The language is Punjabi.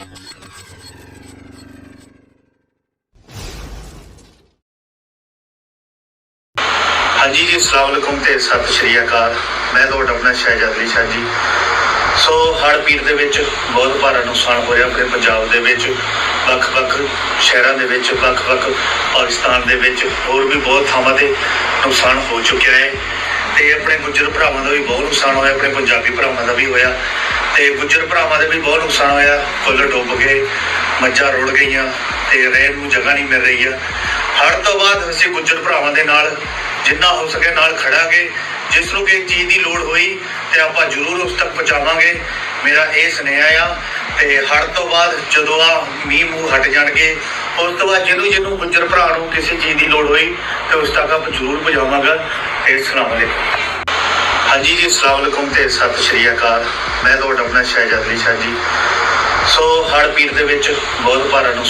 ਹਾਂਜੀ ਜੀ, ਅਸਲਾਮ ਅਲੈਕੁਮ ਤੇ ਸਤਿ ਸ਼੍ਰੀ ਅਕਾਲ। ਮੈਂ ਤੁਹਾਡਾ ਆਪਣਾ ਸ਼ਹਿਜਾਦ ਸ਼ਾਹ ਜੀ। ਸੋ, ਹੜ੍ਹ ਪੀਰ ਦੇ ਵਿੱਚ ਬਹੁਤ ਭਾਰਾ ਨੁਕਸਾਨ ਹੋਇਆ ਆਪਣੇ ਪੰਜਾਬ ਦੇ ਵਿੱਚ, ਵੱਖ-ਵੱਖ ਸ਼ਹਿਰਾਂ ਦੇ ਵਿੱਚ, ਵੱਖ-ਵੱਖ ਪਾਕਿਸਤਾਨ ਦੇ ਵਿੱਚ, ਹੋਰ ਵੀ ਬਹੁਤ ਥਾਵਾਂ ਤੇ ਨੁਕਸਾਨ ਹੋ ਚੁੱਕਿਆ ਹੈ। ਤੇ ਆਪਣੇ ਗੁੱਜਰ ਭਰਾਵਾਂ ਦਾ ਵੀ ਬਹੁਤ ਨੁਕਸਾਨ ਹੋਇਆ, ਆਪਣੇ ਪੰਜਾਬੀ ਭਰਾਵਾਂ ਦਾ ਵੀ ਹੋਇਆ। ਤੇ ਗੁੱਜਰ ਭਰਾਵਾਂ ਦੇ ਵੀ ਬਹੁਤ ਨੁਕਸਾਨ ਹੋਇਆ। ਕੁੱਲ ਡੁੱਬ ਗਏ, ਮੱਝਾਂ ਰੁੜ ਗਈਆਂ ਤੇ ਰਹਿਣ ਨੂੰ ਜਗ੍ਹਾ ਨਹੀਂ ਮਿਲ ਰਹੀ ਆ। ਹੜ੍ਹ ਤੋਂ ਬਾਅਦ ਅਸੀਂ ਗੁੱਜਰ ਭਰਾਵਾਂ ਦੇ ਨਾਲ ਜਿੰਨਾ ਹੋ ਸਕੇ ਨਾਲ ਖੜਾਂਗੇ। ਜਿਸ ਨੂੰ ਕਿ ਚੀਜ਼ ਦੀ ਲੋੜ ਹੋਈ ਤੇ ਆਪਾਂ ਜ਼ਰੂਰ ਉਸ ਤੱਕ ਪਹੁੰਚਾਵਾਂਗੇ। ਮੇਰਾ ਇਹ ਸੁਨੇਹਾ ਆ ਤੇ ਹੜ੍ਹ ਤੋਂ ਬਾਅਦ ਜਦੋਂ ਆ ਮੀਂਹ ਮੂੰਹ ਹਟ ਜਾਣਗੇ, ਉਸ ਤੋਂ ਬਾਅਦ ਜਿਹਨੂੰ ਜਿਹਨੂੰ ਗੁੱਜਰ ਭਰਾ ਨੂੰ ਕਿਸੇ ਚੀਜ਼ ਦੀ ਲੋੜ ਹੋਈ ਤੇ ਉਸ ਤੱਕ ਆਪਾਂ ਜ਼ਰੂਰ ਪਹੁੰਚਾਵਾਂਗਾ। ਤੇ ਸਲਾਮ ਅਲੈਕੁਮ ਹਾਂਜੀ ਜੀ, ਅਸਲਾਮ ਅਲੈਕੁਮ ਤੇ ਸਤਿ ਸ਼੍ਰੀ ਅਕਾਲ। ਮੈਂ ਤੁਹਾਡਾ ਆਪਣਾ ਸ਼ਹਿਜਾਦ ਅਲੀ ਸ਼ਾਹ ਜੀ। ਸੋ ਹਰ ਪੀਰ ਦੇ ਵਿੱਚ ਬਹੁਤ ਭਾਰਾ ਨੂੰ